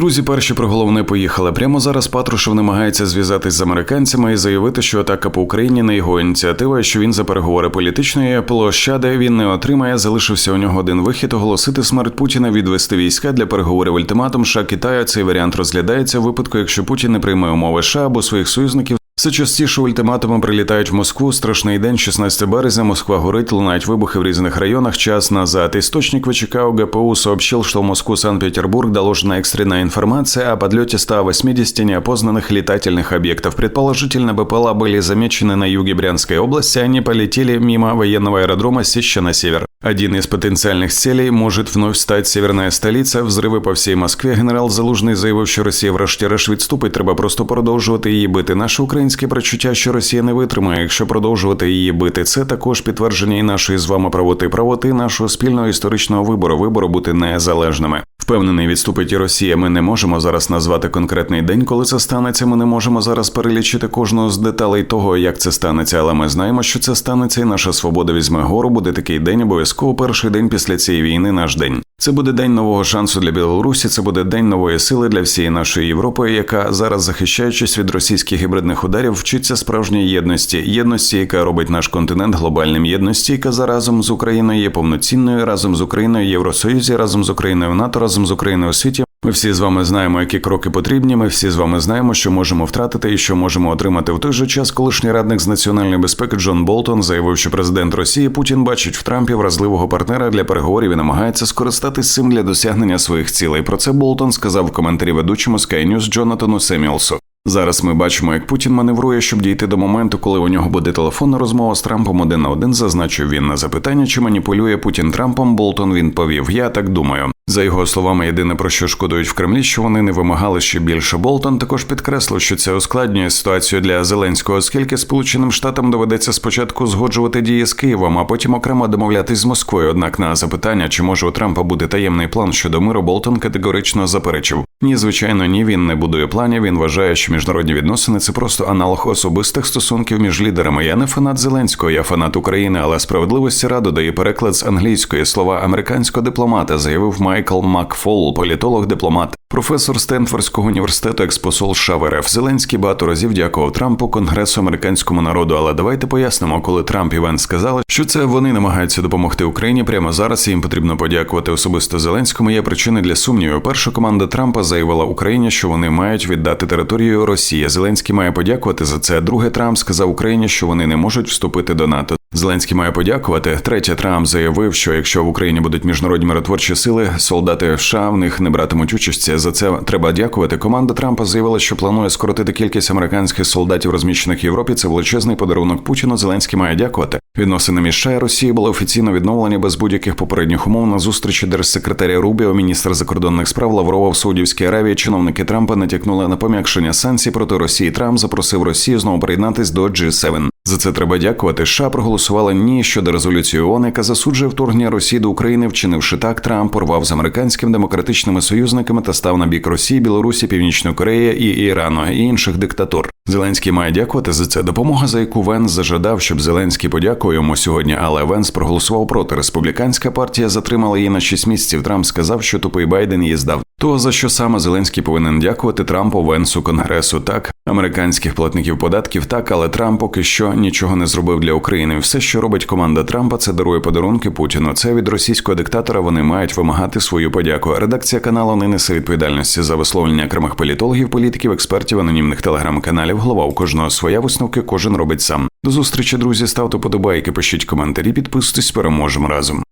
Друзі, перші про головне поїхали. Прямо зараз Патрушев намагається зв'язатись з американцями і заявити, що атака по Україні не його ініціатива, що він за переговори політичної площади він не отримає. Залишився у нього один вихід оголосити смерть Путіна, відвести війська для переговорів ультиматум. США Китаю цей варіант розглядається в випадку, якщо Путін не прийме умови США або своїх союзників. Все частіше ультиматуми прилітають в Москву. Страшний день, 16 березня. Москва горить, лунають вибухи в різних районах. Час назад. Источник ВЧК УГПУ сообщил, что в Москву Санкт-Петербург доложена экстренная информация о подлете 180 неопознанных летательных объектов. Предположительно, БПЛА были замечены на юге Брянской области. Они полетели мимо военного аэродрома Сища на север. Один из потенциальных целей может вновь стать северная столица. Взриви по всій Москві. Генерал Залужний заявив, що Росія врешті-решт відступить. Треба просто продовжувати її бити. Наше українське прочуття, що Росія не витримає. Якщо продовжувати її бити, це також підтвердження і нашої з вами правоти, правоти нашого спільного історичного вибору, вибору бути незалежними. Впевнений, відступить і Росія. Ми не можемо зараз назвати конкретний день, коли це станеться. Ми не можемо зараз перелічити кожну з деталей того, як це станеться, але ми знаємо, що це станеться, і наша свобода візьме гору. Буде такий день, обов'язково перший день після цієї війни. Наш день. Це буде день нового шансу для Білорусі. Це буде день нової сили для всієї нашої Європи, яка зараз, захищаючись від російських гібридних ударів, вчиться справжньої єдності, єдності, яка робить наш континент глобальним єдності, яка заразом з Україною є повноцінною разом з Україною в Євросоюзі, разом з Україною НАТО, разом з Україною у світі. Ми всі з вами знаємо, які кроки потрібні. Ми всі з вами знаємо, що можемо втратити і що можемо отримати в той же час. Колишній радник з національної безпеки Джон Болтон заявив, що президент Росії Путін бачить в Трампі вразливого партнера для переговорів і намагається скористатись цим для досягнення своїх цілей. Про це Болтон сказав в коментарі ведучому Sky News Джонатану Семілсу. Зараз ми бачимо, як Путін маневрує, щоб дійти до моменту, коли у нього буде телефонна розмова з Трампом один на один. Зазначив він на запитання, чи маніпулює Путін Трампом. Болтон він повів. Я так думаю. За його словами, єдине про що шкодують в Кремлі, що вони не вимагали ще більше. Болтон також підкреслив, що це ускладнює ситуацію для Зеленського, оскільки Сполученим Штатам доведеться спочатку згоджувати дії з Києвом, а потім окремо домовлятись з Москвою. Однак на запитання, чи може у Трампа бути таємний план щодо миру, Болтон категорично заперечив. Ні, звичайно, ні, він не будує планів. Він вважає, що міжнародні відносини це просто аналог особистих стосунків між лідерами. Я не фанат Зеленського, я фанат України, але справедливості раду дає переклад з англійської слова американського дипломата, заявив Майкл Макфол, політолог, дипломат. Професор Стенфордського університету, експосол США Зеленський багато разів дякував Трампу, Конгресу американському народу. Але давайте пояснимо, коли Трамп і Венс сказали, що це вони намагаються допомогти Україні прямо зараз. і Їм потрібно подякувати особисто Зеленському. Є причини для сумніву. Перша команда Трампа заявила Україні, що вони мають віддати територію Росії. Зеленський має подякувати за це. Друге Трамп сказав Україні, що вони не можуть вступити до НАТО. Зеленський має подякувати. Третє Трамп заявив, що якщо в Україні будуть міжнародні миротворчі сили, солдати США в них не братимуть участі. За це треба дякувати. Команда Трампа заявила, що планує скоротити кількість американських солдатів, розміщених в Європі. Це величезний подарунок Путіну. Зеленський має дякувати. Відносини між США і Росії були офіційно відновлені без будь-яких попередніх умов на зустрічі держсекретаря Рубіо, міністр закордонних справ Лаврова в Саудівській Аравії. Чиновники Трампа натякнули на пом'якшення санкцій проти Росії. Трамп запросив Росію знову приєднатись до G7. За це треба дякувати. США проголосували ні щодо резолюції ООН, яка засуджує вторгнення Росії до України, вчинивши так, Трамп порвав з американськими демократичними союзниками та став на бік Росії, Білорусі, Північної Кореї і Ірану і інших диктатур. Зеленський має дякувати за це. Допомога, за яку Венс зажадав, щоб Зеленський подякував йому сьогодні. Але Венс проголосував проти. Республіканська партія затримала її на 6 місяців. Трамп сказав, що тупий Байден її здав. То за що саме Зеленський повинен дякувати Трампу, Венсу, Конгресу, так американських платників податків, так, але Трамп поки що нічого не зробив для України. Все, що робить команда Трампа, це дарує подарунки Путіну. Це від російського диктатора. Вони мають вимагати свою подяку. Редакція каналу не несе відповідальності за висловлення окремих політологів, політиків, експертів, анонімних телеграм-каналів. Голова у кожного своя висновки, кожен робить сам. До зустрічі, друзі. Ставте подобайки, пишіть коментарі, підписуйтесь, переможемо разом.